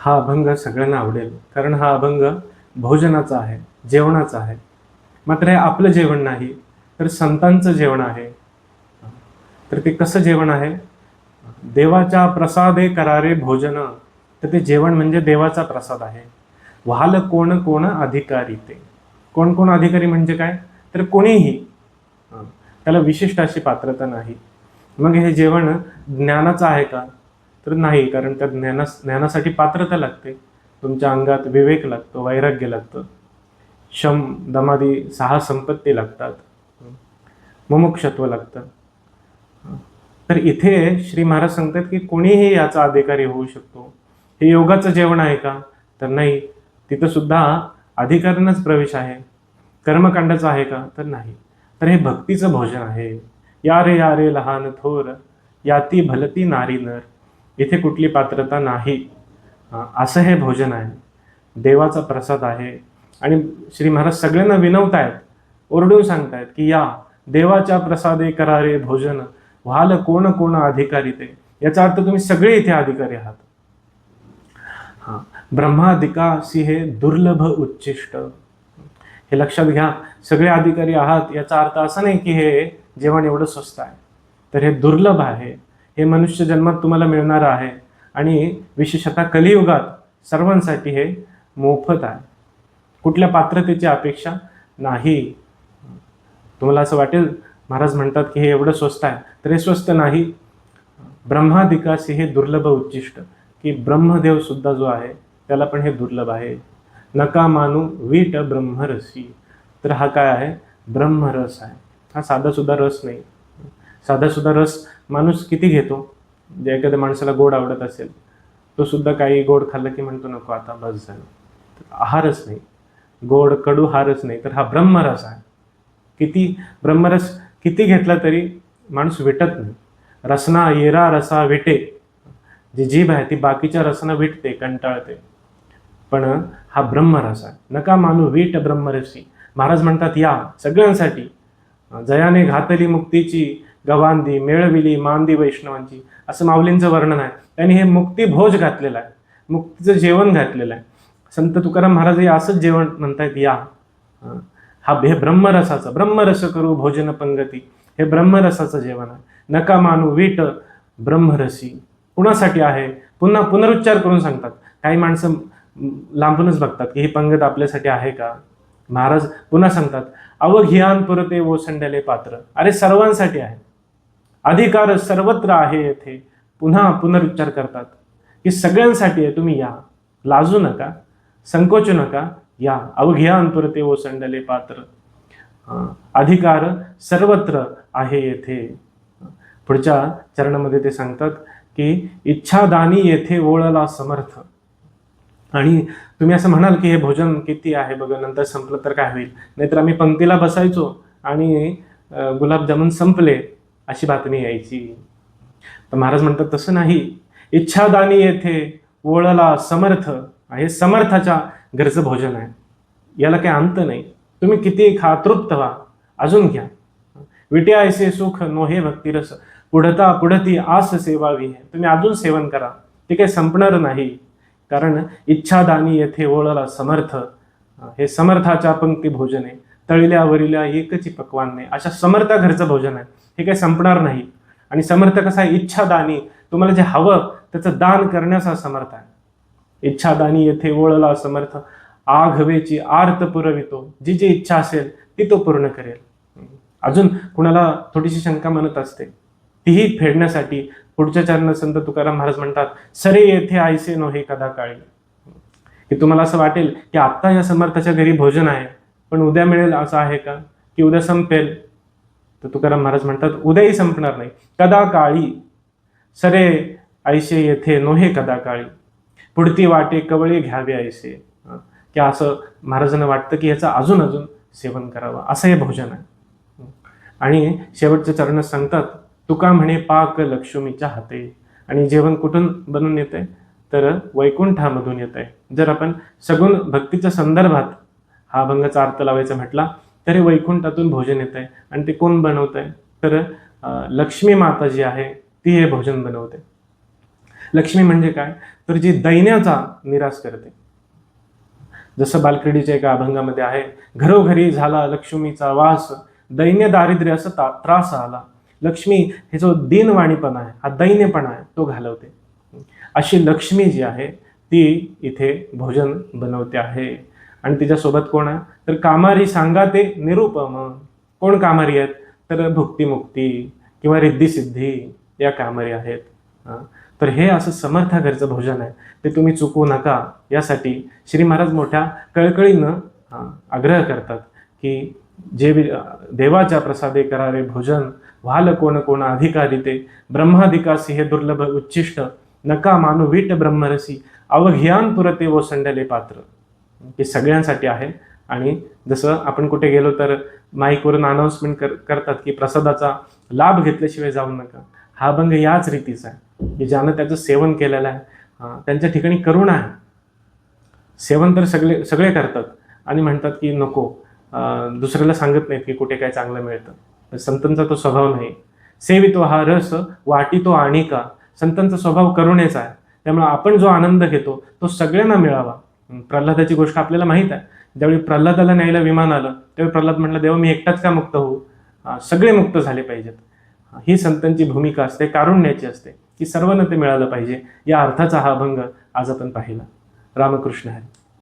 हा अभंग सगळ्यांना आवडेल. कारण हा अभंग भोजनाचा आहे जेवणाचा आहे. मात्र हे आपलं जेवण नाही तर संतांचं जेवण आहे. तर ते कसं जेवण आहे? देवाच्या प्रसादे करारे भोजन. तर ते जेवण म्हणजे देवाचा प्रसाद आहे. व्हाल कोण कोण अधिकारी ते. कोण कोण अधिकारी म्हणजे काय? तर कोणीही. त्याला विशिष्ट अशी पात्रता नाही. मग हे जेवण ज्ञानाचं आहे का? तर नाही कारण त्या ज्ञाना ज्ञानासाठी पात्रता लागते. तुमच्या अंगात विवेक लागतो वैराग्य लागतं. शम दमादी सहा संपत्ती लागतात. मुमुक्षत्व लागतं. तर इथे श्री महाराज सांगतात की कोणीही याचा अधिकारी होऊ शकतो. हे योगाचं जेवण आहे का? तर नाही. तिथं सुद्धा अधिकाऱ्यांनाच प्रवेश आहे. कर्मकांडाचं आहे का? तर नाही. तर हे भक्तीचं भोजन आहे. या रे या रे लहान थोर याती भलती नारी नर. इथे कुठली पात्रता नाही. असं हे भोजन आहे. देवाचा प्रसाद आहे. आणि श्री महाराज सगळ्यांना विनवतायत ओरडून सांगतायत की या देवाच्या प्रसादे करारे भोजन व्हाल कोण कोण अधिकारी ते. याचा अर्थ तुम्ही सगळे इथे अधिकारी आहात. हा ब्रह्मादिकासी हे दुर्लभ उच्चिष्ट. हे लक्षात घ्या सगळे अधिकारी आहात याचा अर्थ असा नाही की हे जेवण एवढं स्वस्त आहे. तर हे दुर्लभ आहे. हे मनुष्य जन्मात तुम्हाला मिळणार आहे. आणि विशेषतः कलियुगात सर्वांसाठी हे मोफत आहे. कुठल्या पात्रतेची अपेक्षा नाही. तुम्हाला असं वाटेल महाराज म्हणतात की हे एवढं स्वस्त आहे. तर हे स्वस्त नाही. ब्रह्मादिकासी हे दुर्लभ उच्चिष्ट. की ब्रह्मदेव सुद्धा जो आहे त्याला पण हे दुर्लभ आहे. नका मानू वीट ब्रह्मरसी. तर हा काय आहे? ब्रह्मरस आहे. हा साधा सुद्धा रस नाही. साधा सुद्धा रस माणूस किती घेतो? जे एखाद्या माणसाला गोड आवडत असेल तो सुद्धा काही गोड खाल्लं की म्हणतो नको आता बस झालं. तर आहारच नाही. गोड कडू हारच नाही. तर हा ब्रह्मरस आहे. किती ब्रह्मरस किती घेतला तरी माणूस विटत नाही. रसना येरा रसा विटे. जी जीभ आहे ती बाकीच्या रसना विटते कंटाळते. पण हा ब्रह्मरस आहे. नका मानू वीट ब्रह्मरसी. महाराज म्हणतात या सगळ्यांसाठी जयाने घातली मुक्तीची गवांदी मेळविली मांदी वैष्णवांची असं माऊलींचं वर्णन आहे. त्यांनी हे मुक्ती भोज घातलेलं आहे. मुक्तीचं जेवण घातलेलं आहे. संत तुकाराम महाराज हे असंच जेवण म्हणतायत या हा हे ब्रह्मरसाचं ब्रह्मरस करू भोजन पंगती हे ब्रह्मरसाचं जेवण आहे. नका मानू वीट ब्रह्मरसी. कुणासाठी आहे? पुन्हा पुनरुच्चार करून सांगतात. काही माणसं लांबूनच बघतात की ही पंगत आपल्यासाठी आहे का? महाराज पुन्हा सांगतात अवघियान पुरते ओसंडले पात्र. अरे सर्वांसाठी आहे. अधिकार सर्वत्र आहे येथे. पुन्हा पुनरुच्चार करतात की सगळ्यांसाठी आहे तुम्ही या. लाजू नका संकोचू नका या. अवघ्या अंतुरते ओसंडले पात्र. अधिकार सर्वत्र आहे येथे. पुढच्या चरणामध्ये ते सांगतात की इच्छादानी येथे ओळला समर्थ. आणि तुम्ही असं म्हणाल की हे भोजन किती आहे? बघा नंतर संपलं तर काय होईल? नाहीतर आम्ही पंक्तीला बसायचो आणि गुलाबजामुन संपले. अशी बातमी यायची. तर महाराज म्हणतात तसं नाही. इच्छादानी येथे ओळला समर्थ हे समर्थाच्या घरचं भोजन आहे. याला काही अंत नाही. तुम्ही किती खा तृप्त व्हा. अजून घ्या. विटे ऐसे सुख नोहे भक्तिरस पुढता पुढती आस सेवावी आहे तुम्ही अजून सेवन करा. ते काही संपणार नाही. कारण इच्छादानी येथे ओळला समर्थ. हे समर्थाच्या पंक्ती भोजन आहे. तळल्या वरिल्या एकची पक्वान नाही. अशा समर्थ घरचं भोजन आहे. हे काही संपणार नाही. आणि समर्थ कसा आहे? इच्छादानी. तुम्हाला जे हवं त्याचं दान करण्याचा समर्थ आहे. इच्छादानी येथे ओळला समर्थ. आघवेची आर्त पुरवितो. जी जी इच्छा असेल ती तो पूर्ण करेल. अजून कुणाला थोडीशी शंका म्हणत असते तीही फेडण्यासाठी पुढच्या चरण संत तुकाराम महाराज म्हणतात सरे येथे आयसे नोहे कदा काळी. की तुम्हाला असं वाटेल की आत्ता या समर्थाच्या घरी भोजन आहे. पण उद्या मिळेल असं आहे का? की उद्या संपेल? तर तुकाराम महाराज म्हणतात उद्याही संपणार नाही. कदा काळी सरे ऐसे येथे नोहे कदा काळी पुढती वाटे कवळी घ्यावे ऐसे. की असं महाराजांना वाटतं की याचं अजून अजून सेवन करावं. असं हे भोजन आहे. आणि शेवटच्या चरण सांगतात तुका म्हणे पाक लक्ष्मीच्या हाते. आणि जेवण कुठून बनून आहे तर वैकुंठामधून येत आहे जर आपण सगुण भक्तीच्या संदर्भात हा अभंगाचा अर्थ लावायचा म्हटला तर हे वैकुंठातून भोजन येत आहे आणि ते कोण बनवत आहे तर लक्ष्मी माता जी आहे ती हे भोजन बनवते. लक्ष्मी म्हणजे काय? तर जी दैन्याचा निराश करते. जसं बालक्रीडीच्या एका अभंगामध्ये आहे घरोघरी झाला लक्ष्मीचा वास दैन्य दारिद्र्य असं ता- त्रास आला. लक्ष्मी हे जो दिनवाणीपणा आहे हा दैन्यपणा आहे तो घालवते. अशी लक्ष्मी जी आहे ती इथे भोजन बनवते आहे. आणि तिच्यासोबत कोण आहे? तर कामारी सांगा ते निरुपम. कोण कामारी आहेत? तर भुक्तिमुक्ती किंवा रिद्धिसिद्धी या कामारी आहेत. तर हे असं समर्थ घरचं भोजन आहे. ते तुम्ही चुकू नका. यासाठी श्री महाराज मोठ्या कळकळीनं आग्रह करतात की जे देवाच्या प्रसादे करारे भोजन व्हाल कोण कोण अधिकारी ते ब्रह्माधिकासी हे दुर्लभ उच्चिष्ट नका मानू वीट ब्रह्मरसी अवघ्यान पुरते व संडले पात्र. हे सगळ्यांसाठी आहे. आणि जसं आपण कुठे गेलो तर माईकवरून अनाऊन्समेंट कर करतात की प्रसादाचा लाभ घेतल्याशिवाय जाऊ नका. हा अभंग याच रीतीचा आहे. की ज्यानं त्याचं सेवन केलेलं आहे. त्यांच्या ठिकाणी करुणा आहे. सेवन तर सगळे सगळे करतात. आणि म्हणतात की नको दुसऱ्याला सांगत नाहीत की कुठे काय चांगलं मिळतं. संतांचा तो स्वभाव नाही. सेवितो हा रस वाटितो आणि का संतांचा स्वभाव करुणेचा आहे. त्यामुळे आपण जो आनंद घेतो तो सगळ्यांना मिळावा. प्रल्हादाची गोष्ट आपल्याला माहीत आहे. ज्यावेळी प्रल्हादाला न्यायला विमान आलं त्यावेळी प्रल्हाद म्हटलं देवा मी एकटाच का मुक्त होऊ? सगळे मुक्त झाले पाहिजेत. ही संतांची भूमिका असते कारुण्याची असते की सर्वांना ते मिळालं पाहिजे. या अर्थाचा हा अभंग आज आपण पाहिला. रामकृष्ण हरी.